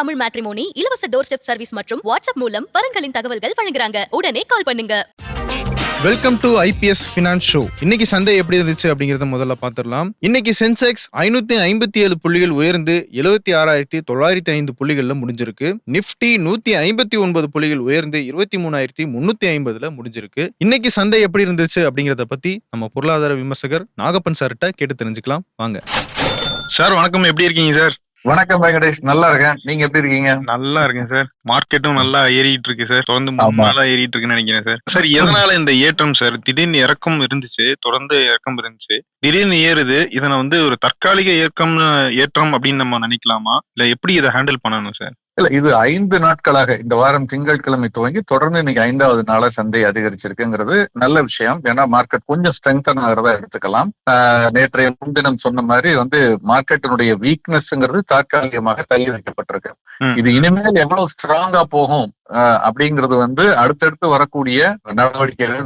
Tamil matrimony இலவச door step service மற்றும் WhatsApp மூலம் வரன்களின் தகவல்கள் வழங்குறாங்க. உடனே கால் பண்ணுங்க. Welcome to IPS finance show இன்னைக்கு சந்தை எப்படி இருந்துச்சு அப்படிங்கறத முதல்ல பார்த்துடலாம். இன்னைக்கு சென்செக்ஸ் ஐநூத்தி ஐம்பத்தி ஏழு புள்ளிகள் உயர்ந்து எழுபத்தி ஆறாயிரத்தி தொள்ளாயிரத்தி ஐந்து புள்ளிகள்ல முடிஞ்சிருக்கு. நிப்டி நூத்தி ஐம்பத்தி ஒன்பது புள்ளிகள் உயர்ந்து இருபத்தி மூணாயிரத்தி முன்னூத்தி ஐம்பதுல முடிஞ்சிருக்கு. இன்னைக்கு சந்தை எப்படி இருந்துச்சு அப்படிங்கறத பத்தி நம்ம பொருளாதார விமர்சகர் நாகப்பன் சார்கிட்ட கேட்டு தெரிஞ்சுக்கலாம். வாங்க. சார் வணக்கம். எப்படி இருக்கீங்க சார் வணக்கம் வெங்கடேஷ் நல்லா இருக்கேன். நீங்க எப்படி இருக்கீங்க? நல்லா இருக்கேன் சார். மார்க்கெட்டும் நல்லா ஏறிட்டு இருக்கு சார். தொடர்ந்து மூணு. நாளா ஏறிட்டு இருக்குன்னு நினைக்கிறேன் சார். சார் எதனால இந்த ஏற்றம் சார்? திடீர்னு இறக்கம் இருந்துச்சு தொடர்ந்து இறக்கம் இருந்துச்சு. திடீர்னு ஏறுது. இதனை வந்து ஒரு தற்காலிக ஏற்கம்னு ஏற்றம் அப்படின்னு நம்ம நினைக்கலாமா? இல்ல எப்படி இதை ஹேண்டில் பண்ணணும் சார்? இல்ல இது ஐந்து நாட்களாக இந்த வாரம் திங்கட்கிழமை துவங்கி தொடர்ந்து இன்னைக்கு ஐந்தாவது நாளா சந்தை அதிகரிச்சிருக்குங்கிறது நல்ல விஷயம். ஏன்னா மார்க்கெட் கொஞ்சம் ஸ்ட்ரெங்தன் ஆகிறதா எடுத்துக்கலாம். நேற்றைய முன்தினம் சொன்ன மாதிரி வந்து மார்க்கெட்டினுடைய வீக்னஸ்ங்கிறது தற்காலிகமாக தள்ளி வைக்கப்பட்டிருக்கு. இது இனிமேல் எவ்வளவு ஸ்ட்ராங்கா போகும் அப்படிங்கிறது வந்து அடுத்தடுத்து வரக்கூடிய நடவடிக்கைகள்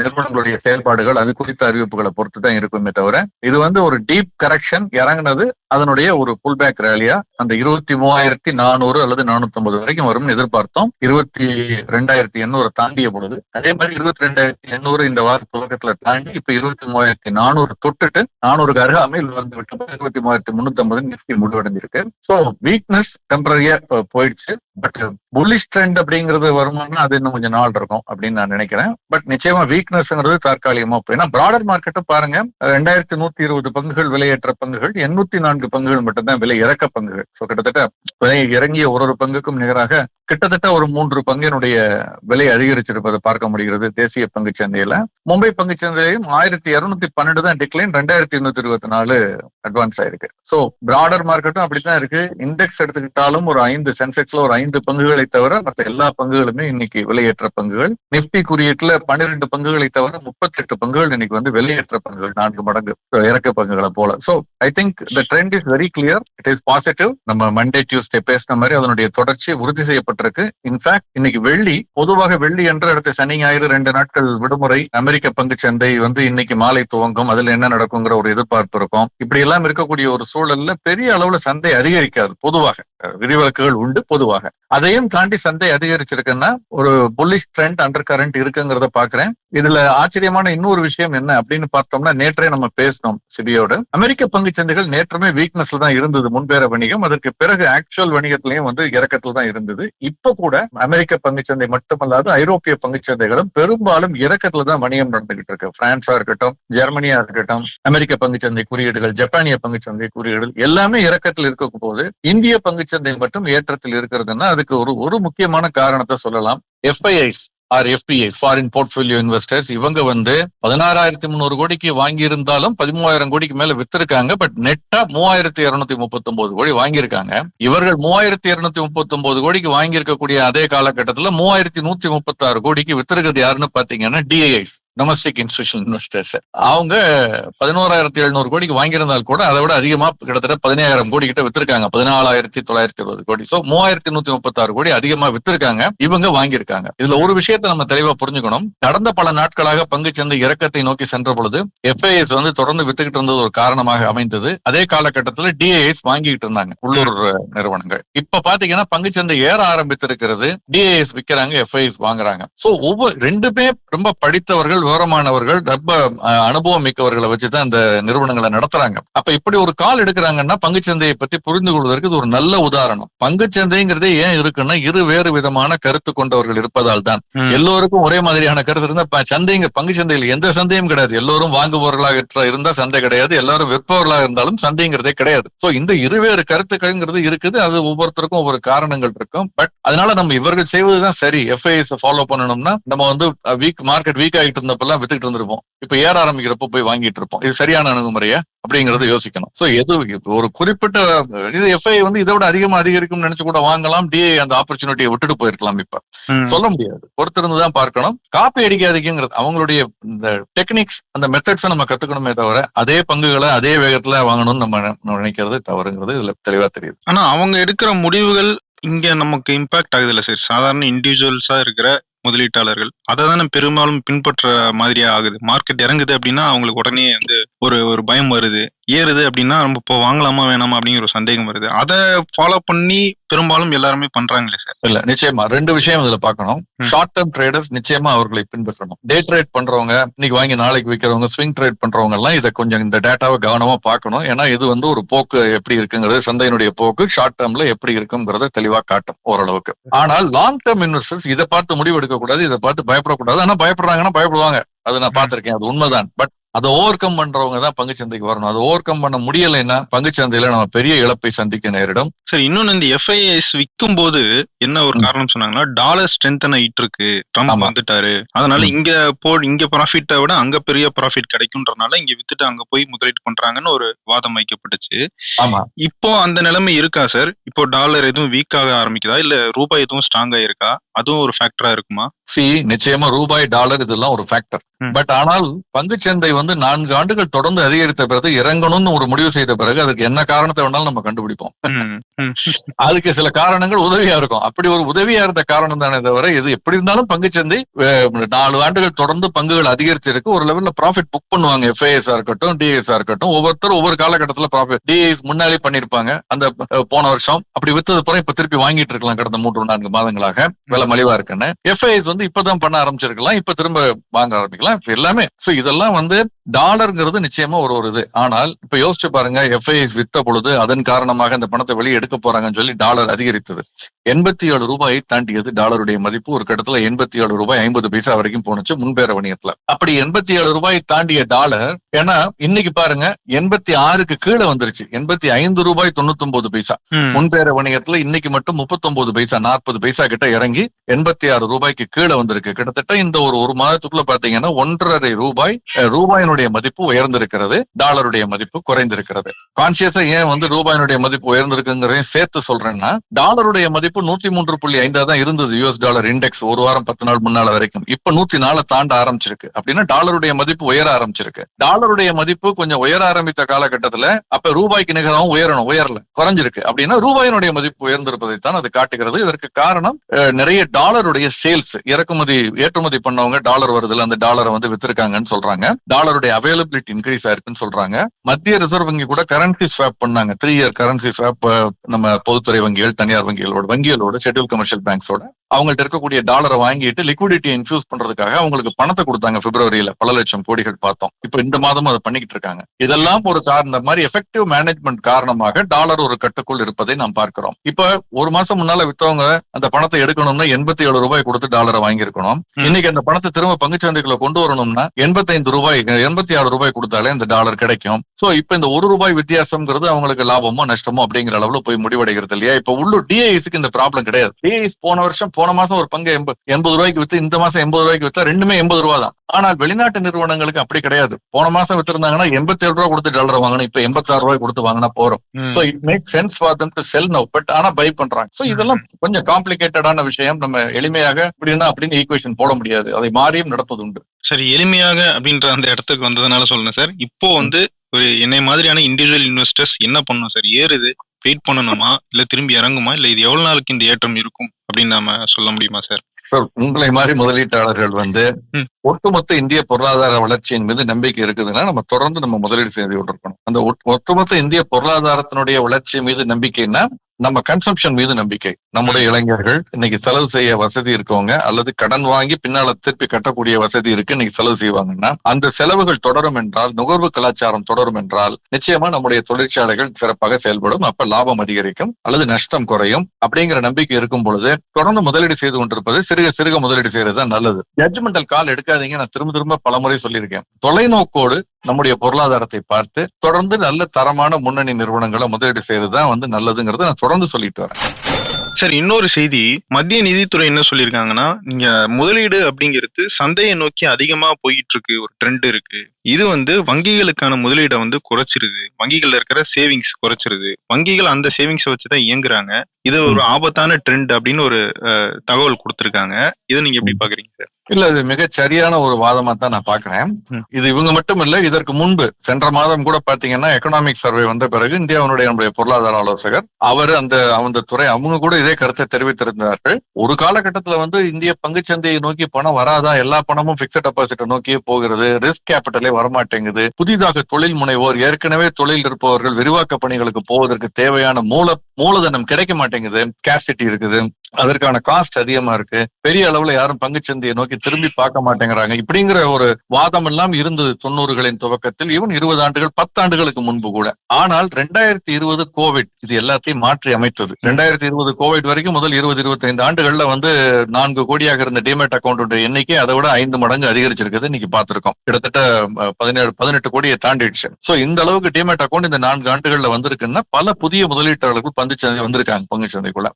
நிறுவனங்களுடைய செயல்பாடுகள் அது குறித்த அறிவிப்புகளை பொறுத்து தான் இருக்குமே தவிர இது வந்து ஒரு டீப் கரெக்ஷன் இறங்குனது அதனுடைய ஒரு புல் பேக் ரேலியா அந்த இருபத்தி மூவாயிரத்தி நானூறு அல்லது நானூத்தி ஐம்பது வரைக்கும் வரும்னு எதிர்பார்த்தோம். இருபத்தி ரெண்டாயிரத்தி எண்ணூறு தாண்டிய பொழுது அதே மாதிரி இருபத்தி ரெண்டாயிரத்தி எண்ணூறு இந்த வார துவக்கத்துல தாண்டி இப்ப இருபத்தி மூவாயிரத்தி நானூறு தொட்டுட்டு நானூறுக்கு அருகாமையில் வந்து விட்டு இருபத்தி மூவாயிரத்தி முன்னூத்தி ஐம்பது நிஃப்டி முடிவடைஞ்சிருக்கு. சோ வீக்னஸ் டெம்பரரியா போயிடுச்சு. பட் புல்லிஷ் ட்ரெண்ட் அப்படிங்கிறது வருமானா அது இன்னும் கொஞ்சம் நாள் இருக்கும் அப்படின்னு நான் நினைக்கிறேன். பட் நிச்சயமா வீக்னஸ்ங்கிறது தற்காலிகமா போய் ஏன்னா பிராடர் மார்க்கெட்டை பாருங்க ரெண்டாயிரத்தி நூத்தி இருபது பங்குகள் விலையேற்ற பங்குகள் எண்ணூத்தி நான்கு பங்குகள் மட்டும்தான் விலை இறக்க பங்குகள். சோ கிட்டத்தட்ட விலை இறங்கிய ஒரு ஒரு பங்குக்கும் நிகராக கிட்டத்தட்ட ஒரு மூன்று பங்கினுடைய விலை அதிகரிச்சிருப்பதை பார்க்க முடிகிறது தேசிய பங்கு சந்தையில மும்பை பங்கு சந்தையிலும் ஆயிரத்தி இருநூத்தி பன்னெண்டு தான் டிக்ளைன் ரெண்டாயிரத்தி எண்ணூத்தி இருபத்தி நாலு அட்வான்ஸ் ஆயிருக்கு. சோ பிராடர் மார்க்கெட்டும் அப்படித்தான் இருக்கு. இண்டெக்ஸ் எடுத்துக்கிட்டாலும் ஒரு ஐந்து சென்செக்ஸ்ல ஒரு ஐந்து பங்குகள் தவிர மற்ற எல்லா பங்குகளுமே இன்னைக்கு விலையேற்ற பங்குகள். நிப்டி குறியீட்டுல பன்னிரெண்டு பங்குகளை தவிர முப்பத்தி எட்டு பங்குகள் இன்னைக்கு வந்து விலையேற்ற பங்குகள் நான்கு மடங்கு இறக்க பங்குகளை போல. So I think the trend is very clear it is positive நம்ம மண்டே டியூஸ்டே பேசின மாதிரி அதனுடைய தொடர்ச்சி உறுதி செய்யப்பட்டிருக்கு. இன்ஃபேக்ட் இன்னைக்கு வெள்ளி பொதுவாக வெள்ளி என்று அடுத்த சனி ஞாயிறு ரெண்டு நாட்கள் விடுமுறை அமெரிக்க பங்கு சந்தை வந்து இன்னைக்கு மாலை துவங்கும். அதுல என்ன நடக்குங்கிற ஒரு எதிர்பார்ப்பு இருக்கும். இப்படி எல்லாம் இருக்கக்கூடிய ஒரு சூழல்ல பெரிய அளவுல சந்தை அதிகரிக்காது பொதுவாக. விதிவிலக்குகள் உண்டு பொதுவாக. அதையும் தாண்டி சந்தை அதிகரிச்சிருக்குன்னா ஒரு புல்லிஷ் ட்ரெண்ட் அண்டர் கரண்ட் இருக்குங்கிறத பாக்குறேன். இதுல ஆச்சரியமான இன்னொரு விஷயம் என்ன அப்படின்னு பார்த்தோம்னா நேற்றே நம்ம பேசினோம் சிபியோட. அமெரிக்க பங்கு சந்தைகள் நேற்றுமே வீக்னஸ்ல தான் இருந்தது முன்பேற வணிகம். அதற்கு பிறகு ஆக்சுவல் வணிகத்திலையும் வந்து இறக்கத்துல தான் இருந்தது. இப்ப கூட அமெரிக்க பங்கு சந்தை மட்டுமல்லாது ஐரோப்பிய பங்கு சந்தைகளும் பெரும்பாலும் இறக்கத்துல தான் வணிகம் நடந்துகிட்டு இருக்கு. பிரான்ஸா இருக்கட்டும் ஜெர்மனியா இருக்கட்டும் அமெரிக்க பங்கு சந்தை குறியீடுகள் ஜப்பானிய பங்கு சந்தை குறியீடுகள் எல்லாமே இறக்கத்தில் இருக்க போது இந்திய பங்கு சந்தை மட்டும் ஏற்றத்தில் இருக்கிறதுன்னா அதுக்கு ஒரு ஒரு முக்கியமான காரணத்தை சொல்லலாம். FIIs or FPI foreign portfolio investors இவங்க வந்து பதினாறாயிரத்தி முந்நூறு கோடிக்கு வாங்கி இருந்தாலும் பதிமூவாயிரம் கோடிக்கு மேல வித்திருக்காங்க பட் நெட்டா மூவாயிரத்தி இருநூத்தி முப்பத்தி ஒன்பது கோடி வாங்கியிருக்காங்க. இவர்கள் மூவாயிரத்தி இருநூத்தி முப்பத்தி ஒன்பது கோடிக்கு வாங்கியிருக்கக்கூடிய அதே காலகட்டத்துல மூவாயிரத்தி நூத்தி முப்பத்தி ஆறு கோடிக்கு வித்திருக்கிறது யாருன்னு பாத்தீங்கன்னா டிஐஐஸ் டொமஸ்டிக் இன்ஸ்டியூஷன் இன்வெஸ்டர்ஸ் அவங்க பதினோராயிரத்தி எழுநூறு கோடிக்கு வாங்கியிருந்தால் கூட அதை விட அதிகமா கிட்டத்தட்ட பதினாயிரம் கோடி கிட்ட வித்திருக்காங்க. பதினாலாயிரத்தி தொள்ளாயிரத்தி இருபது கோடி. சோ மூவாயிரத்தி நூத்தி முப்பத்தி ஆறு கோடி அதிகமா வித்திருக்காங்க. இவங்க வாங்கியிருக்காங்க. இதுல ஒரு விஷயத்த நம்ம தெளிவா புரிஞ்சுக்கணும். கடந்த பல நாட்களாக பங்குச்சந்தை இறக்கத்தை நோக்கி சென்ற பொழுது எஃப்ஐஎஸ் வந்து தொடர்ந்து வித்துக்கிட்டு இருந்தது ஒரு காரணமாக அமைந்தது. அதே காலகட்டத்தில் டிஏஎஸ் வாங்கிட்டு இருந்தாங்க உள்ளூர் நிறுவனங்கள். இப்ப பாத்தீங்கன்னா பங்குச்சந்தை ஏற ஆரம்பித்திருக்கிறது. டிஏஎஸ் விக்கிறாங்க எஃப்ஐஎஸ் வாங்குறாங்க. சோ ஒவ்வொரு ரெண்டுமே ரொம்ப படித்தவர்கள் விவரமானவர்கள் ரொம்ப அனுபவம் மிக்கவர்களை வச்சுதான் இந்த நிறுவனங்களை நடத்துறாங்க. அப்ப இப்படி ஒரு கால் எடுக்கிறாங்கன்னா பங்குச்சந்தையை பற்றி புரிந்து கொள்வதற்கு இது ஒரு நல்ல உதாரணம். பங்குச்சந்தைங்கிறதே ஏன் இருக்குன்னா இரு வேறு விதமான கருத்து கொண்டவர்கள் இருப்பதால் தான். எல்லோருக்கும் ஒரே மாதிரியான கருத்து இருந்தா சந்தைங்க பங்கு சந்தையில் எந்த சந்தையும் கிடையாது. எல்லோரும் வாங்குபவர்களாக இருந்தா சந்தை கிடையாது. எல்லாரும் விற்பவர்களாக இருந்தாலும் சந்தைங்கிறதே கிடையாது. சோ இந்த இருவேறு கருத்துக்கள்ங்கிறது இருக்குது. அது ஒவ்வொருத்தருக்கும் ஒவ்வொரு காரணங்கள் இருக்கும். பட் அதனால நம்ம இவர்கள் செய்வதுதான் சரி. எஃப்ஐஎஸ் ஃபாலோ பண்ணணும்னா நம்ம வந்து வீக் மார்க்கெட் வீக் ஆகிட்டு இருந்தப்பெல்லாம் வித்துக்கிட்டு இருந்திருப்போம். இப்ப ஏற ஆரம்பிக்கிறப்ப போய் வாங்கிட்டு இருப்போம். இது சரியான அணுகுமுறையா? அப்படிங்கறத யோசிக்கணும். சோ எது ஒரு குறிப்பிட்ட இது எஃப்ஐ வந்து இதை விட அதிகமா அதிகரிக்கும் நினைச்சு கூட வாங்கலாம். டிஐ அந்த ஆப்பர்ச்சுனிட்டியை விட்டுட்டு போயிருக்கலாம் இப்ப. சொல்ல முடியாது. பொறுத்திருந்து தான் பார்க்கணும். காப்பி அடிக்காதீங்கிறது அவங்களுடைய இந்த டெக்னிக்ஸ் அந்த மெத்தட்ஸை நம்ம கத்துக்கணுமே தவிர அதே பங்குகளை அதே வேகத்துல வாங்கணும்னு நம்ம நினைக்கிறது தவறுங்கிறது இதுல தெளிவா தெரியுது. ஆனா அவங்க எடுக்கிற முடிவுகள் இங்க நமக்கு இம்பாக்ட் ஆகுது இல்ல சார். சாதாரண இண்டிவிஜுவல்ஸா இருக்கிற முதலீட்டாளர்கள். அதை தானே பெரும்பாலும் பின்பற்ற மாதிரியா ஆகுது. மார்க்கெட் இறங்குது அப்படின்னா அவங்களுக்கு உடனே வந்து ஒரு ஒரு பயம் வருது. ஏறுது அப்படின்னா நம்ம இப்போ வாங்கலாமா வேணாமா அப்படிங்கிற ஒரு சந்தேகம் வருது. அதை ஃபாலோ பண்ணி பெரும்பாலும் எல்லாருமே பண்றாங்களே சார் இல்ல நிச்சயமா. ரெண்டு விஷயம் இதுல பார்க்கணும். ம். ஷார்ட் டேர்ம் ட்ரேடர்ஸ் நிச்சயமா அவர்களை பின்பற்றணும். டே ட்ரேட் பண்றவங்க இன்னைக்கு வாங்கி நாளைக்கு விற்கிறவங்க ஸ்விங் ட்ரேட் பண்றவங்க எல்லாம் இதை கொஞ்சம் இந்த டேட்டாவை கவனமா பார்க்கணும். ஏன்னா இது வந்து ஒரு போக்கு எப்படி இருக்குங்கிறது சந்தையினுடைய போக்கு ஷார்ட் டேர்ம்ல எப்படி இருக்குங்கிறத தெளிவா காட்டும் ஓரளவுக்கு. ஆனால் லாங் டேர்ம் இன்வெஸ்டர்ஸ் இதை பார்த்து முடிவு எடுக்க கூடாது இதை பார்த்து பயப்படக்கூடாது. ஆனா பயப்படுறாங்கன்னா பயப்படுவாங்க. அது நான் பார்த்திருக்கேன். அது உண்மைதான். பட் அதை ஓவர் கம் பண்றவங்க தான் பங்குச்சந்தைக்கு வரணும். அதை ஓவர் கம் பண்ண முடியலைன்னா பங்குச்சந்தையில நம்ம பெரிய இழப்பை சந்திக்க நேரிடும். சரி இன்னொன்னு இந்த எஃப்ஐஎஸ் விற்கும் போது என்ன ஒரு. காரணம் சொன்னாங்கன்னா டாலர் ஸ்ட்ரென்த் ஆயிட்டு இருக்கு. ட்ரம்ப். வந்துட்டாரு. அதனால. இங்க போ இங்க ப்ராஃபிட்டை விட அங்க பெரிய ப்ராஃபிட் கிடைக்கும்ன்றனால இங்க வித்துட்டு அங்க போய் முதலீடு பண்றாங்கன்னு ஒரு வாதம் வைக்கப்பட்டுச்சு. ஆமா. இப்போ அந்த நிலைமை இருக்கா சார் இப்போ டாலர் எதுவும் வீக் ஆக ஆரம்பிக்குதா? இல்ல ரூபாய் எதுவும் ஸ்ட்ராங் ஆயிருக்கா? அதுவும் ஒரு ஃபேக்டரா இருக்குமா? சி நிச்சயமா ரூபாய் டாலர் இதெல்லாம் ஒரு ஃபேக்டர். பட் ஆனால் பங்குச்சந்தை வந்து நான்கு ஆண்டுகள் தொடர்ந்து அதிகரித்த பிறகு இறங்கணும்னு ஒரு முடிவு செய்த பிறகு அதுக்கு என்ன காரணத்தை வேணாலும் நம்ம கண்டுபிடிப்போம். அதுக்கு சில காரணங்கள் உதவியா இருக்கும். அப்படி ஒரு உதவியா இருந்த காரணம் தானே தவிர இது எப்படி இருந்தாலும் பங்குச்சந்தை அஹ், நாலு ஆண்டுகள் தொடர்ந்து பங்குகள் அதிகரிச்சிருக்கு. ஒரு லெவல்ல ப்ராஃபிட் புக் பண்ணுவாங்க. எஃப்ஐஎஸ் இருக்கட்டும் டிஎஸ் இருக்கட்டும். ஒவ்வொருத்தரும் ஒவ்வொரு காலகட்டத்துல ப்ராஃபிட் டிஎஸ் முன்னாடி பண்ணிருப்பாங்க. அந்த போன வருஷம். அப்படி வித்தது அப்புறம் இப்ப திருப்பி வாங்கிட்டு இருக்கலாம் கடந்த மூன்று நான்கு மாதங்களாக. விலை மலிவா இருக்குன்னு. எஃப்ஐஎஸ் வந்து இப்பதான் பண்ண ஆரம்பிச்சிருக்கலாம். இப்ப திரும்ப வாங்க ஆரம்பிக்கலாம். இப்ப எல்லாமே சோ இதெல்லாம் வந்து டாலர்ங்கிறது நிச்சயமா ஒரு ஒரு இது. ஆனால் இப்ப யோசிச்சு பாருங்க எஃப்ஐஎஸ் வித்த பொழுது அதன் காரணமாக இந்த பணத்தை வெளியே எடுக்க போறாங்கன்னு சொல்லி டாலர் அதிகரித்தது. எண்பத்தி ஏழு ரூபாயை தாண்டியது டாலருடைய மதிப்பு. ஒரு கட்டத்துல எண்பத்தி ஏழு ரூபாய் ஐம்பது பைசா வரைக்கும் போனுச்சு முன்பேற வணிகத்துல. அப்படி எண்பத்தி ஏழு ரூபாய் தாண்டிய டாலர் ஏன்னா இன்னைக்கு பாருங்க எண்பத்தி ஆறுக்கு கீழே வந்துருச்சு. எண்பத்தி ஐந்து ரூபாய் தொண்ணூத்தி ஒன்பது பைசா. முன்பேற வணிகத்துல இன்னைக்கு மட்டும் முப்பத்தொன்பது பைசா நாற்பது பைசா கிட்ட இறங்கி எண்பத்தி ஆறு ரூபாய்க்கு கீழே வந்திருக்கு. கிட்டத்தட்ட இந்த ஒரு ஒரு மாதத்துக்குள்ள பாத்தீங்கன்னா ஒன்றரை ரூபாய் ரூபாயினுடைய மதிப்பு உயர்ந்திருக்கிறது. டாலருடைய மதிப்பு குறைந்திருக்கிறது. கான்சியஸா ஏன் வந்து ரூபாயினுடைய மதிப்பு உயர்ந்திருக்குங்கிறதையும் சேர்த்து சொல்றேன்னா டாலருடைய மதிப்பு நூத்தி மூன்று புள்ளி ஐந்தா தான் இருந்தது யூஎஸ் டாலர் இண்டெக்ஸ் ஒரு வாரம் பத்து நாள் முன்னால வரைக்கும். இப்ப நூத்தி நாலு தாண்ட ஆரம்பிச்சிருக்கு. அப்படின்னா டாலருடைய மதிப்பு உயர ஆரம்பிச்சிருக்கு. டாலருடைய மதிப்பு கொஞ்சம் உயர ஆரம்பித்த காலகட்டத்துல அப்ப ரூபாய்க்கு நிகரம் உயரணும் உயரல குறைஞ்சிருக்கு. அப்படின்னா ரூபாயினுடைய மதிப்பு உயர்ந்திருப்பதைத்தான் அது காட்டுகிறது. இதற்கு காரணம் நிறைய டாலருடைய சேல்ஸ் இறக்குமதி ஏற்றுமதி பண்ணவங்க டாலர் வருதுல அந்த டாலரை வந்து வித்திருக்காங்கன்னு சொல்றாங்க. டாலருடைய அவைலபிலிட்டி இன்க்ரீஸ் ஆயிருக்குன்னு சொல்றாங்க. மத்திய ரிசர்வ் வங்கி கூட கரன்சி ஸ்வாப் பண்ணாங்க. த்ரீ இயர் கரன்சி ஸ்வாப் நம்ம பொதுத்துறை வங்கிகள் தனியார் வங்கிகளோட வங்கிகளோட ஷெட்யூல் கமர்ஷியல் பேங்க்ஸோட அவங்கள்ட்ட இருக்கக்கூடிய டாலரை வாங்கிட்டு லிக்விடிட்டி இன்ஃபியூஸ் பண்றதுக்காக அவங்களுக்கு பணத்தை கொடுத்தாங்க பிப்ரவரியில பல லட்சம் கோடிகள் பார்த்தோம். இப்ப இந்த மாதமும் அதை பண்ணிக்கிட்டு இருக்காங்க. இதெல்லாம் ஒரு காரணம் மாதிரி எஃபெக்டிவ் மேனேஜ்மெண்ட் காரணமாக டாலர் ஒரு கட்டுக்குள் இருப்பதை நாம் பார்க்கிறோம். இப்ப ஒரு மாசம் முன்னால வித்தவங்க அந்த பணத்தை எடுக்கணும்னா எண்பத்தி ஏழு ரூபாய் கொடுத்து டாலரை வாங்கியிருக்கணும். இன்னைக்கு அந்த பணத்தை திரும்ப பங்குச்சந்தைக்குள்ள கொண்டு வரணும்னா எண்பத்தைந்து ரூபாய் எண்பத்தி ஆறு ரூபாய் கொடுத்தாலே இந்த டாலர் கிடைக்கும். சோ இப்ப இந்த ஒரு ரூபாய் வித்தியாசம்ங்கிறது அவங்களுக்கு லாபமோ நஷ்டமோ அப்படிங்கிற அளவுல போய் முடிவடைகிறது இல்லையா? இப்ப உள்ளூர் டிஐஎஸ்க்கு இந்த ப்ராப்ளம் கிடையாது. டிஐஎஸ் போன வருஷம் போன மாசம் ஒரு பங்கு எண்பது எண்பது ரூபாய்க்கு வித்து இந்த மாசம் எண்பது ரூபாய்க்கு வித்தா ரெண்டுமே எண்பது ரூபா தான். ஆனால் வெளிநாட்டு நிறுவனங்களுக்கு அப்படி கிடையாது. போன மாசம் வித்திருந்தாங்கன்னா எண்பத்தி ஏழு ரூபாய் கொடுத்து டாலர் வாங்கணும். இப்ப எண்பத்தி ஆறு ரூபாய் கொடுத்து வாங்கினா போறோம். So it make sense for them to sell now but ஆனா பை பண்றாங்க. சோ இதெல்லாம் கொஞ்சம் காம்ப்ளிகேட்டடான விஷயம். நம்ம எளிமையாக இப்படின்னா அப்படின்னு ஈக்குவேஷன் போட முடியாது. அதை மாறியும் நடப்பது உண்டு சரி எளிமையாக அப்படின்ற அந்த இடத்துக்கு வந்ததுனால சொல்லுங்க சார். இப்போ வந்து ஒரு என்னை மாதிரியான இண்டிவிஜுவல் இன்வெஸ்டர்ஸ் என்ன பண்ணணும் சார்? ஏறுது. வெயிட் பண்ணணுமா? இல்ல திரும்பி இறங்குமா? இல்ல இது எவ்வளவு நாளுக்கு இந்த ஏற்றம் இருக்கும் அப்படின்னு நாம சொல்ல முடியுமா சார் சார் உங்களை மாதிரி முதலீட்டாளர்கள் வந்து. ஒட்டுமொத்த இந்திய பொருளாதார வளர்ச்சியின் மீது நம்பிக்கை இருக்குதுன்னா நம்ம தொடர்ந்து நம்ம முதலீடு செய்து கொண்டிருக்கணும். அந்த ஒட்- ஒட்டுமொத்த இந்திய பொருளாதாரத்தினுடைய வளர்ச்சி மீது நம்பிக்கைன்னா நம்ம கன்சம்ஷன் மீது நம்பிக்கை. நம்முடைய இளைஞர்கள் இன்னைக்கு செலவு செய்ய வசதி இருக்கவங்க அல்லது கடன் வாங்கி பின்னால திருப்பி கட்டக்கூடிய வசதி இருக்கு இன்னைக்கு செலவு செய்வாங்கன்னா அந்த செலவுகள் தொடரும் என்றால் நுகர்வு கலாச்சாரம் தொடரும் என்றால் நிச்சயமா நம்முடைய தொழிற்சாலைகள் சிறப்பாக செயல்படும். அப்ப லாபம் அதிகரிக்கும் அல்லது நஷ்டம் குறையும் அப்படிங்கிற நம்பிக்கை இருக்கும் பொழுது தொடர்ந்து முதலீடு செய்து கொண்டிருப்பது சிறுக சிறுக முதலீடு செய்யறது தான் நல்லது. ஜட்ஜ்மெண்டல் கால் எடுக்காதீங்க. நான் திரும்ப திரும்ப பலமுறை சொல்லியிருக்கேன். தொலைநோக்கோடு நம்முடைய பொருளாதாரத்தை பார்த்து தொடர்ந்து நல்ல தரமான முன்னணி நிறுவனங்களை முதலீடு செய்யறது தான் வந்து நல்லதுங்கிறத நான் தொடர்ந்து சொல்லிட்டு வரேன். சார் இன்னொரு செய்தி மத்திய நிதித்துறை என்ன சொல்லியிருக்காங்கன்னா நீங்க முதலீடு அப்படிங்கிறது சந்தையை நோக்கி அதிகமா போயிட்டு இருக்கு ஒரு ட்ரெண்ட் இருக்கு. இது வந்து வங்கிகளுக்கான முதலீடை வந்து குறைச்சிருது. வங்கிகள்ல இருக்கிற சேவிங்ஸ் குறைச்சிருது. வங்கிகள் அந்த சேவிங்ஸை வச்சுதான் இயங்குறாங்க. இது ஒரு ஆபத்தான ட்ரெண்ட் அப்படின்னு ஒரு தகவல் கொடுத்திருக்காங்க. இதை நீங்க எப்படி பாக்குறீங்க சார்? இல்ல இது மிகச் சரியான ஒரு வாதமா தான் நான் பாக்குறேன். இது இவங்க மட்டும் இல்ல இதற்கு முன்பு சென்ற மாதம் கூட பாத்தீங்கன்னா எக்கனாமிக் சர்வே வந்த பிறகு இந்தியாவுடைய நம்முடைய பொருளாதார ஆலோசகர் அவர் அந்த அந்த துறை அவங்க கூட இதே கருத்தை தெரிவித்திருந்தார்கள். ஒரு காலகட்டத்துல வந்து இந்திய பங்குச்சந்தையை நோக்கி பணம் வராதா? எல்லா பணமும் பிக்சட் டெபாசிட்டை நோக்கியே போகிறது. ரிஸ்க் கேபிட்டலே வரமாட்டேங்குது. புதிதாக தொழில் முனைவோர் ஏற்கனவே தொழில் இருப்பவர்கள் விரிவாக்க பணிகளுக்கு போவதற்கு தேவையான மூல மூலதனம் கிடைக்க மாட்டேங்குது. கேசிட்டி இருக்குது. அதற்கான காஸ்ட் அதிகமா இருக்கு. பெரிய அளவுல யாரும் பங்குச்சந்தையை நோக்கி திரும்பி பார்க்க மாட்டேங்கிறாங்க. இப்படிங்கிற ஒரு வாதம் எல்லாம் இருந்தது தொண்ணூறுகளின் துவக்கத்தில். ஈவன் இருபது ஆண்டுகள் பத்தாண்டுகளுக்கு முன்பு கூட. ஆனால் ரெண்டாயிரத்தி இருபது கோவிட் இது எல்லாத்தையும் மாற்றி அமைத்தது. ரெண்டாயிரத்தி இருபது கோவிட் வரைக்கும் முதல் இருபது இருபத்தி ஐந்து ஆண்டுகள்ல வந்து நான்கு கோடியாக இருந்த டிமேட் அக்கௌண்ட் எண்ணிக்கை அதை விட ஐந்து மடங்கு அதிகரிச்சிருக்கிறது இன்னைக்கு பார்த்திருக்கோம். கிட்டத்தட்ட பதினேழு பதினெட்டு கோடியை தாண்டிடுச்சு. சோ இந்த அளவுக்கு டிமேட் அக்கௌண்ட் இந்த நான்கு ஆண்டுகள்ல வந்திருக்குன்னா பல புதிய முதலீட்டாளர்கள் பங்குச்சந்தை வந்திருக்காங்க பங்குச்சந்தைக்குள்ள.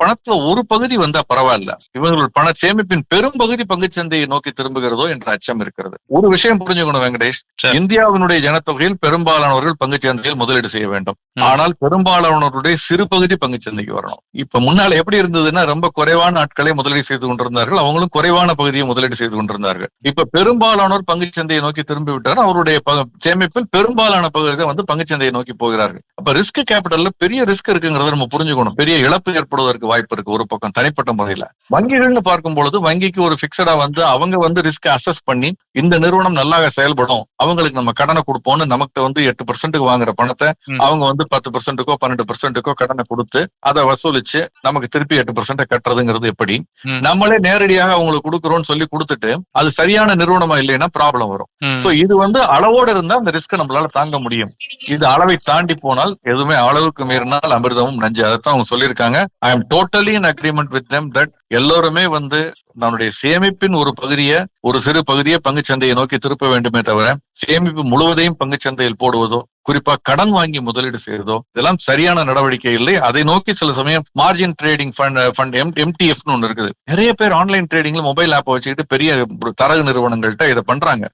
பணத்தை ஒரு பகுதி வந்தா பரவாயில்ல. இவர்கள் பண சேமிப்பின் பெரும் பகுதி பங்குச்சந்தையை நோக்கி திரும்புகிறதோ என்ற அச்சம் இருக்கிறது. ஒரு விஷயம் புரிஞ்சுக்கணும் வெங்கடேஷ். இந்தியாவினுடைய ஜனத்தொகையில் பெரும்பாலானவர்கள் பங்குச்சந்தையில் முதலீடு செய்ய வேண்டும். ஆனால் பெரும்பாலானவருடைய சிறு பகுதி பங்குச்சந்தைக்கு வரணும். இப்ப முன்னால எப்படி இருந்ததுன்னா ரொம்ப குறைவான ஆட்களே முதலீடு செய்து கொண்டிருந்தார்கள். அவங்களும் குறைவான பகுதியை முதலீடு செய்து கொண்டிருந்தார்கள். இப்ப பெரும்பாலானோர் பங்குச்சந்தையை நோக்கி திரும்பி விட்டார். அவருடைய சேமிப்பில் பெரும்பாலான பகுதி வந்து பங்குச்சந்தையை நோக்கி போகிறார்கள். அப்ப ரிஸ்க் கேபிட்டல்ல பெரிய ரிஸ்க் இருக்குங்கிறத நம்ம புரிஞ்சுக்கணும். பெரிய இழப்பு ஏற்படுவதற்கு வாய்ப்பு இருக்கு ஒரு பக்கம் தனிப்பட்ட முறையில வங்கிகள்னு பார்க்கும் பொழுது வங்கிக்கு ஒரு பிக்சடா வந்து அவங்க வந்து ரிஸ்க் அசஸ் பண்ணி இந்த நிறுவனம் நல்லாக செயல்படும் அவங்களுக்கு நம்ம கடனை கொடுப்போம்னு நமக்கு வந்து எட்டு பர்சன்ட்டுக்கு வாங்குற பணத்தை. அவங்க வந்து பத்து பர்சன்ட்டுக்கோ பன்னெண்டு பர்சன்ட்டுக்கோ கடனை கொடுத்து அதை வசூலிச்சு நமக்கு திருப்பி எட்டு பர்சன்ட் கட்டுறதுங்கிறது எப்படி. நம்மளே நேரடியாக அவங்களுக்கு கொடுக்குறோம்னு சொல்லி கொடுத்துட்டு அது சரியான நிறுவனமா இல்லைன்னா ப்ராப்ளம் வரும். சோ இது வந்து அளவோட இருந்தா அந்த ரிஸ்க் நம்மளால தாங்க முடியும் இது அளவை தாண்டி போனால் எதுவுமே அளவுக்கு மீறினால் அமிர்தமும் நஞ்சு அதைத்தான் அவங்க சொல்லியிருக்காங்க I am totally in agreement with them that எல்லோருமே வந்து நம்முடைய சேமிப்பின் ஒரு பகுதியை ஒரு சிறு பகுதியை பங்குச்சந்தையை நோக்கி திருப்ப வேண்டுமே தவிர சேமிப்பு முழுவதையும் பங்குச்சந்தையில் போடுவதோ குறிப்பா கடன் வாங்கி முதலீடு செய்வதோ இதெல்லாம் சரியான நடவடிக்கை இல்லை. அதை நோக்கி சில சமயம் மார்ஜின் ட்ரேடிங் ஃபண்ட் எம்டிஎஃப்னு ஒன்று இருக்குது. நிறைய பேர் ஆன்லைன் ட்ரேடிங்ல மொபைல் ஆப் வச்சுக்கிட்டு பெரிய தரகு நிறுவனங்கள்ட்ட இதை பண்றாங்க.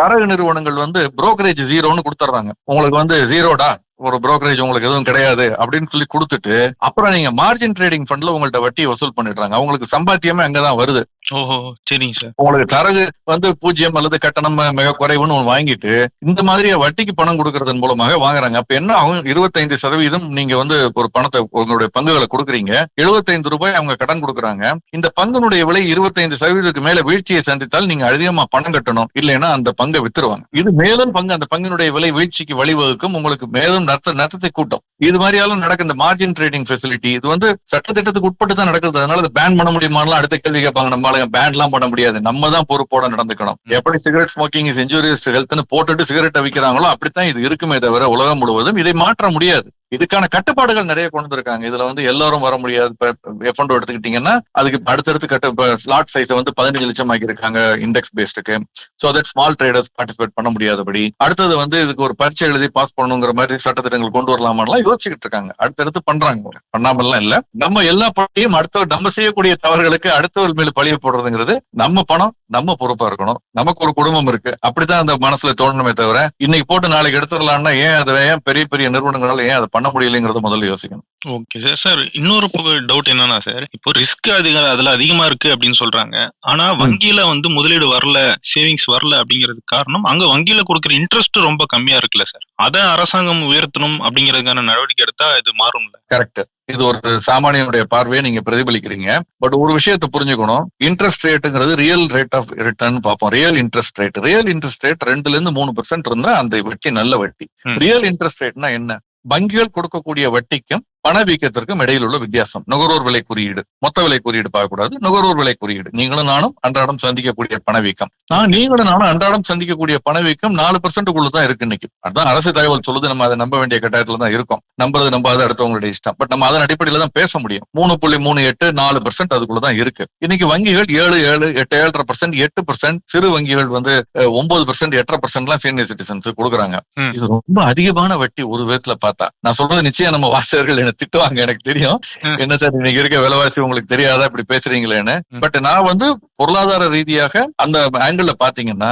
தரகு நிறுவனங்கள் வந்து புரோக்கரேஜ் ஜீரோன்னு கொடுத்துட்றாங்க உங்களுக்கு வந்து ஜீரோடா ஒரு புரோக்கரேஜ் உங்களுக்கு எதுவும் கிடையாது அப்படின்னு சொல்லி கொடுத்துட்டு அப்புறம் நீங்க மார்ஜின் ட்ரேடிங் ஃபண்ட்ல உங்கள்ட்ட வட்டி வசூல் பண்ணிடுறாங்க. அவங்களுக்கு சம்பாத்தியமே அங்கதான் வருது. ஓஹோ சரிங்க சார். உங்களுக்கு தரகு வந்து பூஜ்ஜியம் அல்லது கட்டணம் மிக குறைவுன்னு வாங்கிட்டு இந்த மாதிரி வட்டிக்கு பணம் கொடுக்கறதன் மூலமாக வாங்குறாங்க. அப்ப என்ன ஆகும்? இருபத்தைந்து சதவீதம் நீங்க வந்து ஒரு பணத்தை உங்களுடைய பங்குகளை கொடுக்குறீங்க. எழுபத்தைந்து ரூபாய் அவங்க கடன் கொடுக்குறாங்க. இந்த பங்கினுடைய விலை இருபத்தைந்து சதவீதத்துக்கு மேல வீழ்ச்சியை சந்தித்தால் நீங்க அதிகமா பணம் கட்டணும். இல்லைன்னா அந்த பங்கை வித்துருவாங்க. இது மேலும் பங்கு அந்த பங்கினுடைய விலை வீழ்ச்சிக்கு வழிவகுக்கும். உங்களுக்கு மேலும் நஷ்ட நஷ்டத்தை கூட்டும். இது மாதிரியாலும் நடக்க இந்த மார்ஜின் ட்ரேடிங் ஃபெசிலிட்டி இது வந்து சட்டத்திட்டத்துக்கு உட்பட்டு தான் நடக்குது. அதனால அதை பேன் பண்ண முடியுமாலாம் அடுத்த கேள்வி கேட்பாங்க. நம்மளால பேன் எல்லாம் பண்ண முடியாது. நம்ம தான் பொறுப்போட நடந்துக்கணும். எப்படி சிகரெட் ஸ்மோக்கிங் இஸ் இன்ஜூரியஸ் ஹெல்த்னு போட்டுட்டு சிகரெட்டை விற்கிறாங்களோ அப்படித்தான் இது இருக்குமே தவிர உலகம் முழுவதும் இதை மாற்ற முடியாது. இதுக்கான கட்டுப்பாடுகள் நிறைய கொண்டு வந்திருக்காங்க. இதுல வந்து எல்லாரும் வர முடியாது. இப்ப எஃப் எடுத்துக்கிட்டீங்கன்னா அதுக்கு அடுத்தடுத்து கட்ட இப்ப ஸ்லாட் சைஸை வந்து பதினஞ்சு லட்சம் ஆக்கியிருக்காங்க index பேஸ்டுக்கு so that small traders participate பண்ண முடியாதபடி. அடுத்தது வந்து இதுக்கு ஒரு பரீட்சை எழுதி பாஸ் பண்ணணுங்கிற மாதிரி சட்டத்திட்டங்கள் கொண்டு வரலாமான்லாம் யோசிச்சுக்கிட்டு இருக்காங்க. அடுத்தடுத்து பண்றாங்க. பண்ணாமல்லாம் இல்ல. நம்ம எல்லா பழியும் அடுத்த நம்ம செய்யக்கூடிய தவறுகளுக்கு அடுத்தவர் மேல பழிய போடுறதுங்கிறது நம்ம பணம் நம்ம பொறுப்பா இருக்கணும். நமக்கு ஒரு குடும்பம் இருக்கு. அப்படித்தான் அந்த மனசுல தோணணுமே தவிர இன்னைக்கு போட்டு நாளைக்கு எடுத்துடலாம்னா ஏன் அதை ஏன் பெரிய பெரிய நிறுவனங்களால ஏன் அதை பண்ண முடியலைங்கிறத முதல்ல யோசிக்கணும். ஓகே சார் சார் இன்னொரு டவுட் என்னன்னா சார் இப்போ ரிஸ்க் அதிக அதுல அதிகமா இருக்கு அப்படின்னு சொல்றாங்க. ஆனா வங்கியில வந்து முதலீடு வரல சேவிங்ஸ் வரல அப்படிங்கிறதுக்கு காரணம் அங்க வங்கியில கொடுக்குற இன்ட்ரெஸ்ட் ரொம்ப கம்மியா இருக்குல்ல சார் அதை அரசாங்கம் உயர்த்தணும் அப்படிங்கிறதுக்கான நடவடிக்கை எடுத்தா இது மாறும்ல? கரெக்ட் இது ஒரு சாமானியனுடைய பார்வையை நீங்க பிரதிபலிக்கிறீங்க. பட் ஒரு விஷயத்தை புரிஞ்சுக்கணும். இன்ட்ரெஸ்ட் ரேட்டுங்கிறது ரியல் ரேட் ஆஃப் ரிட்டர்ன் பார்ப்போம். Real interest rate real interest rate ரெண்டுல இருந்து மூணு பெர்சென்ட் இருந்தா அந்த வட்டி நல்ல வட்டி. ரியல் இன்ட்ரெஸ்ட் ரேட்னா என்ன? வங்கிகள் கொடுக்கக்கூடிய வட்டிக்கும் பணவீக்கத்திற்கும் இடையில் உள்ள வித்தியாசம். நுகர்வோர் விலை குறியீடு. மொத்த விலை குறியீடு பார்க்கக்கூடாது. நுகர்வோர் விலை குறியீடு. நீங்களும் நானும் அன்றாடம் சந்திக்கக்கூடிய பணவீக்கம். நான் நீங்களும் நானும் அன்றாடம் சந்திக்கக்கூடிய பணவீக்கம் நாலு பெர்சென்ட்டுக்குள்ள தான் இருக்கு இன்னைக்கு. அதான் அரசு தகவல் சொல்லுது. நம்ம அதை நம்ப வேண்டிய கட்டாயத்துல தான் இருக்கும். நம்புறது நம்பாத அடுத்தவங்களுடைய இஷ்டம். பட் நம்ம அதன் அடிப்படையில தான் பேச முடியும். மூணு புள்ளி மூணு எட்டு நாலு பெர்சென்ட் அதுக்குள்ள தான் இருக்கு. இன்னைக்கு வங்கிகள் ஏழு ஏழு எட்டு ஏழரை பெர்சென்ட் எட்டு பெர்சென்ட் சிறு வங்கிகள் வந்து ஒன்பது பெர்சென்ட் எட்டரை பெர்சென்ட் எல்லாம் சீனியர் சிட்டிசன்ஸ் கொடுக்குறாங்க. இது ரொம்ப அதிகமான வட்டி ஒரு விதத்துல பார்த்தா. நான் சொல்றது நிச்சயம் நம்ம வாசகர்கள் என்ன திட்டுவாங்க எனக்கு தெரியும். என்ன சார் இன்னைக்கு இருக்க விலைவாசி உங்களுக்கு தெரியாதா இப்படி பேசுறீங்களேன்னு. பட் நான் வந்து பொருளாதார ரீதியாக அந்த ஆங்கிள் பாத்தீங்கன்னா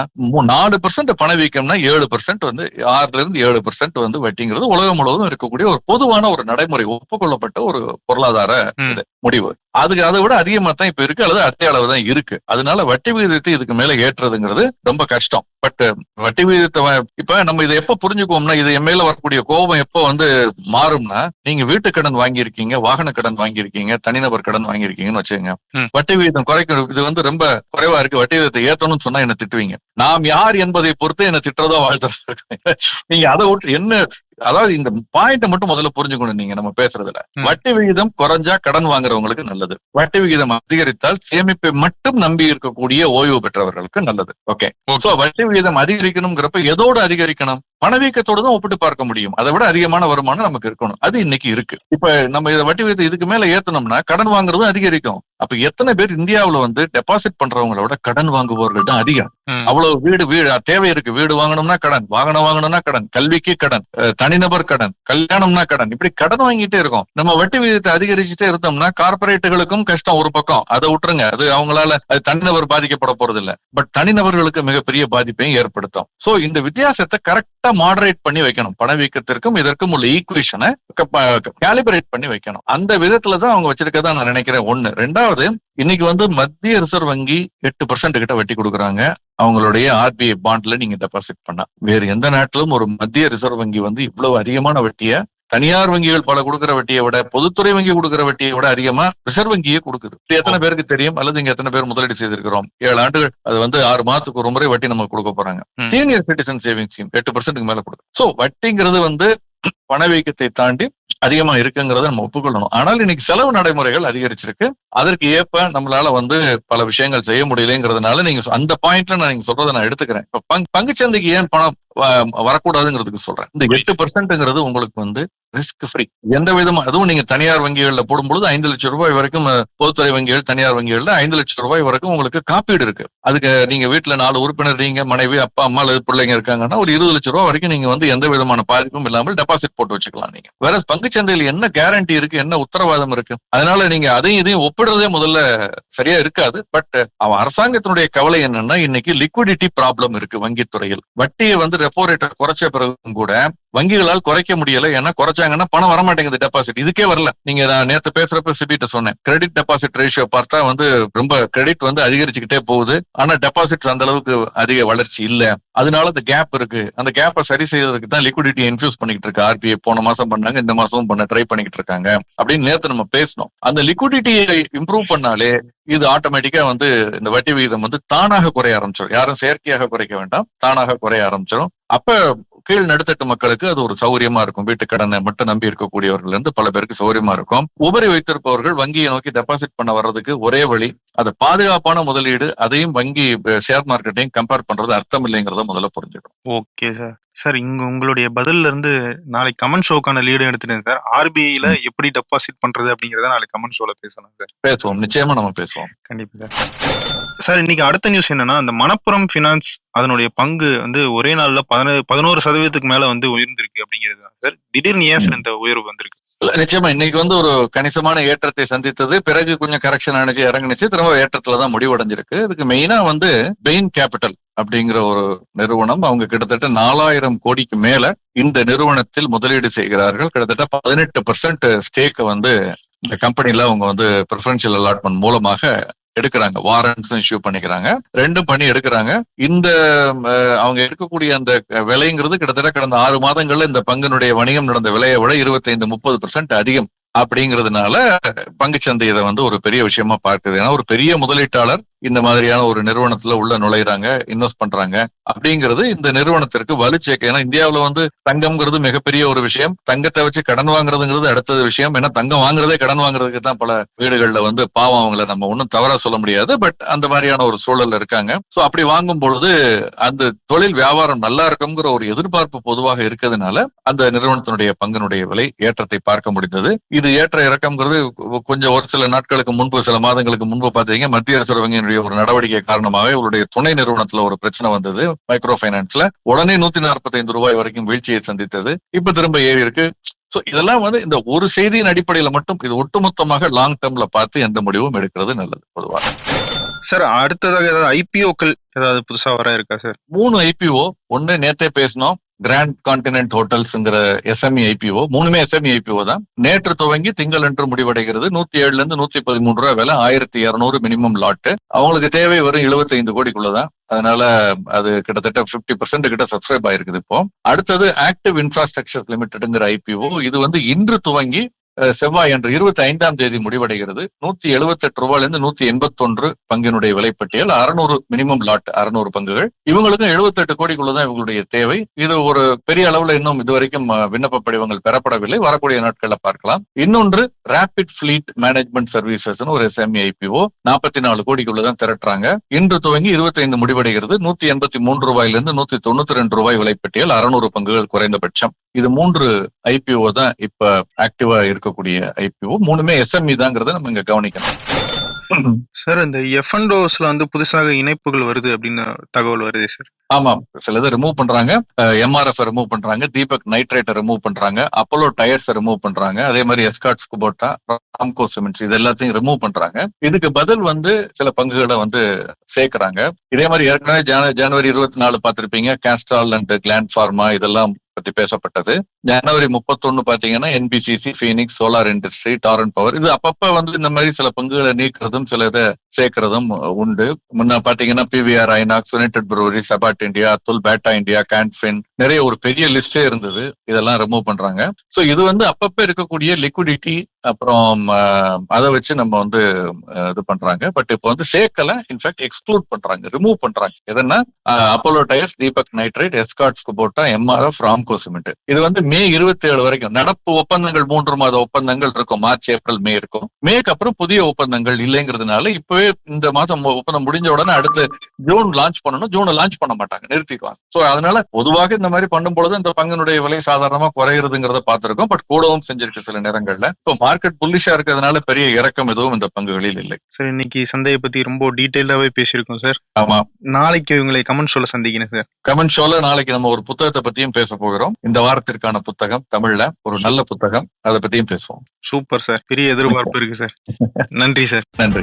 நாலு பெர்சென்ட் பணவீக்கம்னா ஏழு பெர்சென்ட் வந்து ஆறுல இருந்து ஏழு பெர்சென்ட் வந்து வட்டிங்கிறது உலகம் முழுவதும் இருக்கக்கூடிய ஒரு பொதுவான ஒரு நடைமுறை ஒப்புக்கொள்ளப்பட்ட ஒரு பொருளாதார. இது முடிவு. அதுக்கு அதை விட அதிகமா தான் இப்ப இருக்கு அல்லது அதே அளவு தான் இருக்கு. அதனால வட்டி விகிதத்தை இதுக்கு மேல ஏற்றுறதுங்கிறது ரொம்ப கஷ்டம். பட் வட்டி விகிதத்தை இப்ப நம்ம இதை எப்ப புரிஞ்சுக்குவோம்னா இது என் மேல வரக்கூடிய கோபம் எப்ப வந்து மாறும்னா நீங்க வீட்டு கடன் வாங்கியிருக்கீங்க வாகன கடன் வாங்கியிருக்கீங்க தனிநபர் கடன் வாங்கியிருக்கீங்கன்னு வச்சுக்கோங்க. ம். வட்டி விகிதம் குறைக்கணும் இது வந்து ரொம்ப குறைவா இருக்கு. வட்டி விகிதத்தை ஏத்தணும்னு சொன்னா என்ன திட்டுவீங்க? நாம் யார் என்பதை பொறுத்து என்ன திட்டுறதோ வாழ்த்துறதோ. நீங்க அதை விட்டு என்ன அதாவது இந்த பாயிண்ட மட்டும் முதல்ல புரிஞ்சுக்கணும் நீங்க நம்ம பேசுறதுல. வட்டி விகிதம் குறைஞ்சா கடன் வாங்குறவங்களுக்கு நல்லது. வட்டி விகிதம் அதிகரித்தால் சேமிப்பை மட்டும் நம்பி இருக்கக்கூடிய ஓய்வு பெற்றவர்களுக்கு நல்லது. ஓகே. சோ வட்டி விகிதம் அதிகரிக்கணுங்கிறப்ப எதோடு அதிகரிக்கணும்? பணவீக்கத்தோடு தான் ஒப்பிட்டு பார்க்க முடியும். அதை விட அதிகமான வருமானம் நமக்கு இருக்கணும். அது இன்னைக்கு இருக்கு. இப்ப நம்ம இதை வட்டி விகிதம் இதுக்கு மேல ஏத்தனோம்னா கடன் வாங்குறதும் அதிகரிக்கும். அப்ப எத்தனை பேர் இந்தியாவுல வந்து டெபாசிட் பண்றவங்கள விட கடன் வாங்குபவர்கள் தான் அதிகம். அவ்வளவு வீடு வீடு தேவை இருக்கு. வீடு வாங்கணும்னா கடன் வாகனம் வாங்கணும்னா கடன் கல்விக்கு கடன் தனிநபர் கடன் கல்யாணம்னா கடன். இப்படி கடன் வாங்கிட்டே இருக்கோம். நம்ம வட்டி விகிதத்தை அதிகரிச்சுட்டே இருந்தோம்னா கார்பரேட்டுகளுக்கும் கஷ்டம் ஒரு பக்கம். அதை விட்டுருங்க. அது அவங்களால அது தனிநபர் பாதிக்கப்பட போறது இல்ல பட் தனிநபர்களுக்கு மிகப்பெரிய பாதிப்பையும் ஏற்படுத்தும். சோ இந்த வித்தியாசத்தை கரெக்டா மாடரேட் பண்ணி வைக்கணும். பணவீக்கத்திற்கும் இதற்கும் உள்ள ஈக்குவேஷனை கேலிபரேட் பண்ணி வைக்கணும். அந்த விதத்துல தான் அவங்க வச்சிருக்கதா நான் நினைக்கிறேன் ஒண்ணு. ரெண்டாவது இன்னைக்கு வந்து மத்திய ரிசர்வ் வங்கி எட்டு பர்சன்ட் கிட்ட வட்டி கொடுக்குறாங்க. அவங்களுடைய ஆர்பிஐ பாண்ட்ல நீங்க டெபாசிட் பண்ணா வேறு எந்த நாட்டிலும் ஒரு மத்திய ரிசர்வ் வங்கி வந்து இவ்வளவு அதிகமான வட்டியை தனியார் வங்கிகள் பல கொடுக்கிற வட்டியை விட பொதுத்துறை வங்கி கொடுக்கிற வட்டியை விட அதிகமா ரிசர்வ் வங்கியே கொடுக்குது. இது எத்தனை பேருக்கு தெரியும்? அல்லது இங்க எத்தனை பேர் முதலீடு செய்திருக்கிறோம்? ஏழு ஆண்டுகள் அது வந்து ஆறு மாதத்துக்கு ஒரு முறை வட்டி நம்ம கொடுக்க போறாங்க. சீனியர் சிட்டிசன் சேவிங் ஸ்கீம் எட்டு பர்சன்ட்டுக்கு மேல கொடுக்கும் சோ வட்டிங்கிறது வந்து பணவீக்கத்தை தாண்டி அதிகமா இருக்குங்கிறத நம்ம ஒப்புக்கொள்ளணும். ஆனால் இன்னைக்கு செலவு நடைமுறைகள் அதிகரிச்சிருக்கு. அதற்கு ஏற்ப நம்மளால வந்து பல விஷயங்கள் செய்ய முடியலங்கிறதுனால நீங்க அந்த பாயிண்ட்ல நான் நீங்க சொல்றதை நான் எடுத்துக்கிறேன். இப்ப பங்கு பங்குச்சந்தைக்கு ஏன் பணம் வரக்கூடாதுங்கிறதுக்கு சொல்றேன். இந்த எட்டு பர்சன்ட்ங்கிறது உங்களுக்கு வந்து ரிஸ்க் ஃப்ரீ எந்த விதமா அதுவும் நீங்க தனியார் வங்கிகள்ல போடும்பொழுது ஐந்து லட்சம் ரூபாய் வரைக்கும் பொதுத்துறை வங்கிகள் தனியார் வங்கிகள்ல ஐந்து லட்சம் ரூபாய் வரைக்கும் உங்களுக்கு காப்பீடு இருக்கு. அதுக்கு நீங்க வீட்டுல நாலு உறுப்பினர் நீங்க மனைவி அப்பா அம்மா அல்லது பிள்ளைங்க இருக்காங்கன்னா ஒரு இருபது லட்சம் ரூபாய் வரைக்கும் நீங்க வந்து எந்த விதமான பாதிப்பும் இல்லாமல் டெபாசிட் போட்டு வச்சுக்கலாம் நீங்க. வேற பங்குச்சந்தையில் என்ன கேரண்டி இருக்கு என்ன உத்தரவாதம் இருக்கு? அதனால நீங்க அதையும் இதையும் ஒப்பிடுறதே முதல்ல சரியா இருக்காது. பட் அவன் அரசாங்கத்தினுடைய கவலை என்னன்னா இன்னைக்கு லிக்விடிட்டி ப்ராப்ளம் இருக்கு வங்கித்துறையில் வட்டியை வந்து ரெப்போ ரேட்டை குறைச்ச பிறகும் கூட வங்கிகளால் குறைக்க முடியல. ஏன்னா குறைச்சாங்கன்னா பணம் வர மாட்டேங்குது டெபாசிட் இதுக்கே வரல. நீங்க நான் நேத்து பேசுறப்ப சிபிட்ட சொன்னேன். கிரெடிட் டெபாசிட் ரேஷியோ பார்த்தா வந்து ரொம்ப கிரெடிட் வந்து அதிகரிச்சுக்கிட்டே போகுது. ஆனா டெபாசிட்ஸ் அந்த அளவுக்கு அதிக வளர்ச்சி இல்ல. அதனால அந்த கேப் இருக்கு. அந்த கேப்பை சரி செய்வதற்கு தான் லிக்விடிட்டி இன்ஃபியூஸ் பண்ணிக்கிட்டு இருக்கு. ஆர்பிஐ போன மாசம் பண்ணாங்க இந்த மாசமும் பண்ண ட்ரை பண்ணிட்டு இருக்காங்க. அப்படின்னு நேத்து நம்ம பேசணும் அந்த லிக்விடிட்டியை இம்ப்ரூவ் பண்ணாலே இது ஆட்டோமேட்டிக்கா வந்து இந்த வட்டி விகிதம் வந்து தானாக குறைய ஆரம்பிச்சிடும் யாரும் செயற்கையாக குறைக்க வேண்டாம். தானாக குறைய ஆரம்பிச்சிடும் அப்ப கீழ் நடுத்தட்டு மக்களுக்கு அது ஒரு சௌரியமா இருக்கும். வீட்டு கடனை மட்டும் நம்பி இருக்கக்கூடியவர்கள் இருந்து பல பேருக்கு சௌரியமா இருக்கும். உபரி வைத்திருப்பவர்கள் வங்கியை நோக்கி டெபாசிட் பண்ண வர்றதுக்கு ஒரே வழி அது பாதுகாப்பான முதலீடு அதையும் வங்கி ஷேர் மார்க்கெட்டையும் கம்பேர் பண்றது அர்த்தம் இல்லைங்கிறத முதல்ல புரிஞ்சுக்கணும். ஓகே சார் சார் இங்க உங்களுடைய பதில்ல இருந்து நாளைக்கு கமெண்ட் ஷோக்கான லீடு எடுத்துட்டேன் சார் ஆர்பிஐல எப்படி டெபாசிட் பண்றது அப்படிங்கறத நாளைக்கு கமெண்ட் ஷோல பேசலாம் சார் பேசுவோம். நிச்சயமா நம்ம பேசுவோம். கண்டிப்பா சார் சார் இன்னைக்கு அடுத்த நியூஸ் என்னன்னா அந்த மணப்புரம் ஃபினான்ஸ் அதனுடைய பங்கு வந்து ஒரே நாள்ல பதினோ பதினோரு சதவீதத்துக்கு மேல வந்து உயர்ந்திருக்கு அப்படிங்கிறது தான் சார். திடீர்னு ஏன் சார் இந்த உயர்வு வந்திருக்கு? நிச்சயமா இன்னைக்கு வந்து ஒரு கணிசமான ஏற்றத்தை சந்தித்தது. பிறகு கொஞ்சம் கரெக்ஷன் அணிச்சு இறங்குனுச்சு. திரும்ப ஏற்றத்துல தான் முடிவடைஞ்சிருக்கு. இதுக்கு மெயினா வந்து பெயின் கேபிட்டல் அப்படிங்கிற ஒரு நிறுவனம் அவங்க கிட்டத்தட்ட நாலாயிரம் கோடிக்கு மேல இந்த நிறுவனத்தில் முதலீடு செய்கிறார்கள். கிட்டத்தட்ட பதினெட்டு பர்சன்ட் ஸ்டேக்கை வந்து இந்த கம்பெனில அவங்க வந்து ப்ரிஃபரன்ஷியல் அலாட்மெண்ட் மூலமாக எடுக்கிறாங்க. வாரண்ட்ஸ் இஷ்யூ பண்ணிக்கிறாங்க. ரெண்டும் பண்ணி எடுக்கிறாங்க. இந்த அவங்க எடுக்கக்கூடிய அந்த விலைங்கிறது கிட்டத்தட்ட கடந்த ஆறு மாதங்கள்ல இந்த பங்கினுடைய வணிகம் நடந்த விலையை விட இருபத்தைந்து முப்பது பெர்சென்ட் அதிகம். அப்படிங்கிறதுனால பங்குச்சந்தை இதை வந்து ஒரு பெரிய விஷயமா பார்க்குது. ஏன்னா ஒரு பெரிய முதலீட்டாளர் இந்த மாதிரியான ஒரு நிறுவனத்துல உள்ள நுழையிறாங்க இன்வெஸ்ட் பண்றாங்க. அப்படிங்கிறது இந்த நிறுவனத்திற்கு வலுச்சேர்க்கை ஏன்னா இந்தியாவில வந்து தங்கம்ங்கிறது மிகப்பெரிய ஒரு விஷயம். தங்கத்தை வச்சு கடன் வாங்குறதுங்கிறது அடுத்தது விஷயம். ஏன்னா தங்கம் வாங்குறதே கடன் வாங்குறதுக்கு தான் பல வீடுகள்ல வந்து பாவம் அவங்கள நம்ம ஒன்றும் தவறா சொல்ல முடியாது. பட் அந்த மாதிரியான ஒரு சூழல்ல இருக்காங்க. சோ அப்படி வாங்கும் பொழுது அந்த தொழில் வியாபாரம் நல்லா இருக்குங்கிற ஒரு எதிர்பார்ப்பு பொதுவாக இருக்கிறதுனால அந்த நிறுவனத்தினுடைய பங்கினுடைய விலை ஏற்றத்தை பார்க்க முடிந்தது. இது ஏற்ற இறக்கம்ங்கிறது கொஞ்சம் ஒரு சில நாட்களுக்கு முன்பு சில மாதங்களுக்கு முன்பு பார்த்தீங்க. மத்திய ரிசர்வ் வங்கியினுடைய ஒரு நடவடிக்கை காரணமாக இவருடைய துணை நிறுவனத்துல ஒரு பிரச்சனை வந்தது. மைக்ரோ பைனான்ஸ்ல உடனே நூத்தி நாற்பத்தைந்து ரூபாய் வரைக்கும் வீழ்ச்சியை சந்தித்தது. இப்ப திரும்ப ஏறி இருக்கு. சோ இதெல்லாம் வந்து இந்த ஒரு செய்தியின் அடிப்படையில மட்டும் இது ஒட்டுமொத்தமாக லாங் டேர்ம்ல பார்த்து எந்த முடிவும் எடுக்கிறது நல்லது பொதுவாக. சார் அடுத்ததாக ஏதாவது ஐபிஓக்கள் ஏதாவது புதுசா வர இருக்கா சார் மூணு ஐபிஓ ஒண்ணு நேத்தே பேசினோம். கிராண்ட் கான்டினென்ட் ஹோட்டல்ஸ்ங்கிற எஸ்எம்இ ஐபிஓ மூணுமே எஸ்எம்இ ஐபிஓ தான். நேற்று துவங்கி திங்களன்று முடிவடைகிறது. நூத்தி ஏழுல இருந்து நூத்தி பதிமூணு ரூபாய் விலை ஆயிரத்தி இருநூறு மினிமம் லாட்டு அவங்களுக்கு தேவை வரும் 75 கோடிக்குள்ளதான் அதனால அது கிட்டத்தட்ட 50% பர்சன்ட் கிட்ட சப்ஸ்கிரைப் ஆயிருக்குது இப்போ. அடுத்தது ஆக்டிவ் இன்ஃப்ராஸ்ட்ரக்சர் லிமிடெட்ங்கிற ஐபிஓ இது வந்து இன்று துவங்கி செவ்வாய் அன்று இருபத்தி ஐந்தாம் தேதி முடிவடைகிறது. நூத்தி எழுபத்தி எட்டு ரூபாயிலிருந்து நூத்தி எண்பத்தொன்று பங்கினுடைய விலைப்பட்டியல் அறுநூறு மினிமம் லாட் அறுநூறு பங்குகள். இவங்களுக்கும் 78 கோடிக்குள்ளதான் இவங்களுடைய தேவை. இது ஒரு பெரிய அளவுல இன்னும் இதுவரைக்கும் விண்ணப்ப படிவங்கள் பெறப்படவில்லை. வரக்கூடிய நாட்களில் பார்க்கலாம். இன்னொன்று ரேபிட் ஃபிளீட் மேனேஜ்மெண்ட் சர்வீசஸ் ஒரு எஸ்எம்இ ஐபிஓ நாற்பத்தி நாலு கோடிக்குள்ளதான் திரட்டுறாங்க. இன்று துவங்கி 25 முடிவடைகிறது. நூத்தி எண்பத்தி மூன்று ரூபாயிலிருந்து நூத்தி தொண்ணூத்தி ரெண்டு ரூபாய் விலைப்பட்டியல் அறுநூறு பங்குகள் குறைந்தபட்சம். இது மூன்று ஐபிஓ தான் இப்ப ஆக்டிவா இருக்கக்கூடிய ஐபிஓ மூணுமே எஸ்எம்இ தாங்கிறத நம்ம இங்க கவனிக்கணும். சார் இந்த எஃப்என்டோஸ்ல வந்து புதுசாக இணைப்புகள் வருது அப்படின்னு தகவல் வருது சார். ஆமாம் சில இதை ரிமூவ் பண்றாங்க எம்ஆர்எஃப் ரிமூவ் பண்றாங்க. தீபக் நைட்ரேட்டை ரிமூவ் பண்றாங்க. அப்போலோ டயர்ஸ் ரிமூவ் பண்றாங்க. அதே மாதிரி எஸ்காட்ஸ் குபோட்டா ராம்கோ சிமெண்ட்ஸ் இது எல்லாத்தையும் ரிமூவ் பண்றாங்க. இதுக்கு பதில் வந்து சில பங்குகளை வந்து சேர்க்கறாங்க. இதே மாதிரி ஏற்கனவே ஜன- ஜனவரி இருபத்தி நாலு பார்த்திருப்பீங்க. கேஸ்ட்ரால் அண்ட் கிளாண்ட் ஃபார்மா இதெல்லாம் பத்தி பேசப்பட்டது. ஜனவரி முப்பத்தொன்னு பாத்தீங்கன்னா NBCC Phoenix solar industry Torrent power இது அப்பப்ப வந்து இந்த மாதிரி சில பங்குகளை நீக்கிறதும் சில இதை சேர்க்கறதும் உண்டு. முன்ன பாத்தீங்கன்னா PVR INOX United Brewery சபாட் India Atul Bata India Canfin நிறைய ஒரு பெரிய லிஸ்டே இருந்தது. இதெல்லாம் ரிமூவ் பண்றாங்க. ஸோ இது வந்து அப்பப்ப இருக்கக்கூடிய லிக்விடிட்டி அப்புறம் அதை வச்சு நம்ம வந்து இது பண்றாங்க. பட் இப்போ வந்து சேர்க்கல. இன்ஃபேக்ட் எக்ஸ்க்ளூட் பண்றாங்க. ரிமூவ் பண்றாங்க. எதனா Apollo tyres Deepak nitrite Escorts போட்டா எம்ஆர்எஃப் ராம்கோ சிமெண்ட் இது வந்து மே இருபத்தி ஏழு வரைக்கும் நடப்பு ஒப்பந்தங்கள் மூன்று மாத ஒப்பந்தங்கள் இருக்கும். மார்ச் ஏப்ரல் மே இருக்கும். மேக்கு அப்புறம் புதிய ஒப்பந்தங்கள் இல்லைங்கிறதுனால இப்பவே இந்த மாசம் ஒப்பந்தம் முடிஞ்ச உடனே அடுத்து ஜூன் லான்ச் பண்ணணும். ஜூனை லான்ச் பண்ண மாட்டாங்க. நிறுத்திக்குவாங்க. ஸோ அதனால பொதுவாக இந்த மாதிரி பண்ணும் பொழுது இந்த பங்கினுடைய விலை சாதாரணமா குறையிறதுங்கிறத பார்த்திருக்கோம். பட் கூடவும் செஞ்சிருக்கு சில நேரங்கள்ல. இப்போ மார்க்கெட் புல்லிஷா இருக்கிறதுனால பெரிய இறக்கம் எதுவும் இந்த பங்குகளில் இல்லை. சார் இன்னைக்கு சந்தையை பத்தி ரொம்ப டீட்டெயிலாவே பேசியிருக்கோம் சார். ஆமா. நாளைக்கு உங்களை கமெண்ட் சொல்ல சந்திக்கிறேன் சார். கமெண்ட் ஷோல நாளைக்கு நம்ம ஒரு புத்தகத்தை பத்தியும் பேச போகிறோம். இந்த வாரத்திற்கான புத்தகம் தமிழ்ல ஒரு நல்ல புத்தகம். அதை பத்தியும் பேசுவோம். Super sir. பெரிய எதிர்பார்ப்பு இருக்கு சார். நன்றி சார். நன்றி.